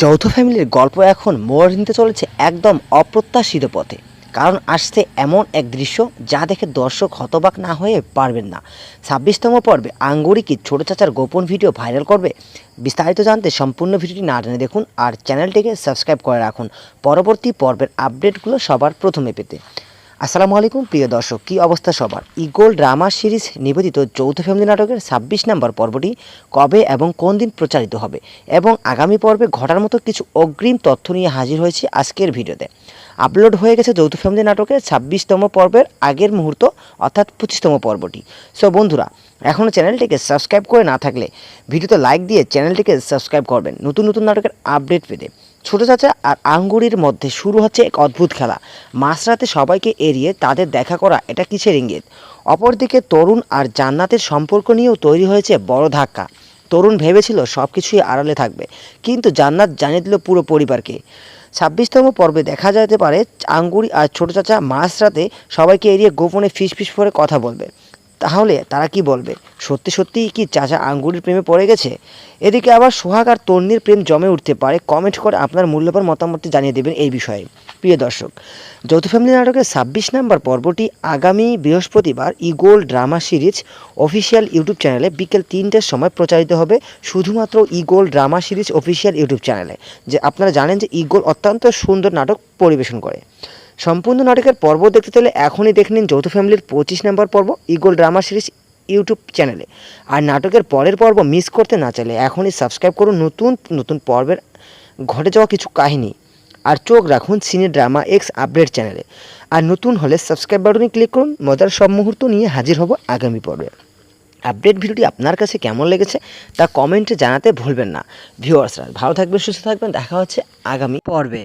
যৌথ ফ্যামিলির গল্প এখন মোড় নিতে চলেছে একদম অপ্রত্যাশিত পথে। কারণ আসছে এমন এক দৃশ্য যা দেখে দর্শক হতবাক না হয়ে পারবেন না। ছাব্বিশতম পর্বে আঙ্গুরিকি ছোট চাচার গোপন ভিডিও ভাইরাল করবে? বিস্তারিত জানতে সম্পূর্ণ ভিডিওটি না টেনে দেখুন আর চ্যানেলটিকে সাবস্ক্রাইব করে রাখুন। পরবর্তী পর্বের আপডেটগুলো সবার প্রথমে পেতে। আসসালামু আলাইকুম, প্রিয় দর্শক, কী অবস্থা সবার? ইগোল ড্রামা সিরিজ নিবেদিত যৌথ ফ্যামিলি নাটকের ছাব্বিশ নম্বর পর্বটি কবে এবং কোন দিন প্রচারিত হবে এবং আগামী পর্বে ঘটার মতো কিছু অগ্রিম তথ্য নিয়ে হাজির হয়েছি আজকের ভিডিওতে। আপলোড হয়ে গেছে যৌথ ফ্যামিলি নাটকের ছাব্বিশতম পর্বের আগের মুহূর্ত, অর্থাৎ পঁচিশতম পর্বটি। সো বন্ধুরা এখনও চ্যানেলটিকে সাবস্ক্রাইব করে না থাকলে ভিডিওতে লাইক দিয়ে চ্যানেলটিকে সাবস্ক্রাইব করবেন নতুন নতুন নাটকের আপডেট পেতে। ছোট চাচা আর আঙ্গুরির মধ্যে শুরু হচ্ছে এক অদ্ভুত খেলা। মাঝরাতে সবাইকে এড়িয়ে তাদের দেখা করা এটা কিসের ইঙ্গিত? অপরদিকে তরুণ আর জান্নাতের সম্পর্ক নিয়েও তৈরি হয়েছে বড় ধাক্কা। তরুণ ভেবেছিল সব কিছুই আড়ালে থাকবে, কিন্তু জান্নাত জানিয়ে দিল পুরো পরিবারকে। ছাব্বিশতম পর্বে দেখা যেতে পারে আঙ্গুরি আর ছোট চাচা মাঝরাতে সবাইকে এড়িয়ে গোপনে ফিস ফিস করে কথা বলবে। তাহলে তারা কি বলবে? সত্যি সত্যিই কি চাচা আঙ্গুরির প্রেমে পড়ে গেছে? এদিকে আবার সোহাগ আর তন্নির প্রেম জমে উঠতে পারে। কমেন্ট করে আপনার মূল্যবান মতামতটি জানিয়ে দেবেন এই বিষয়ে। প্রিয় দর্শক, যৌথ ফ্যামিলি নাটকের ছাব্বিশ নম্বর পর্বটি আগামী বৃহস্পতিবার Eagle drama series official YouTube চ্যানেলে বিকেল তিনটের সময় প্রচারিত হবে। শুধুমাত্র Eagle drama series official YouTube চ্যানেলে। যে আপনারা জানেন যে ইগোল অত্যন্ত সুন্দর নাটক পরিবেশন করে। সম্পূর্ণ নাটকের পর্ব দেখতে চাইলে এখনই দেখে নিন যৌথ ফ্যামিলির পঁচিশ নম্বর পর্ব ইগোল ড্রামা সিরিজ ইউটিউব চ্যানেলে। আর নাটকের পরের পর্ব মিস করতে না চাইলে এখনই সাবস্ক্রাইব করুন নতুন নতুন পর্বের ঘটে যাওয়া কিছু কাহিনী। আর চোখ রাখুন সিনে ড্রামা এক্স আপডেট চ্যানেলে। আর নতুন হলে সাবস্ক্রাইব বাটনে ক্লিক করুন, মজার সব মুহূর্ত নিয়ে হাজির হব আগামী পর্বে। আপডেট ভিডিওটি আপনার কাছে কেমন লেগেছে তা কমেন্টে জানাতে ভুলবেন না। ভিউয়ার্সরা, ভালো থাকবেন, সুস্থ থাকবেন, দেখা হচ্ছে আগামী পর্বে।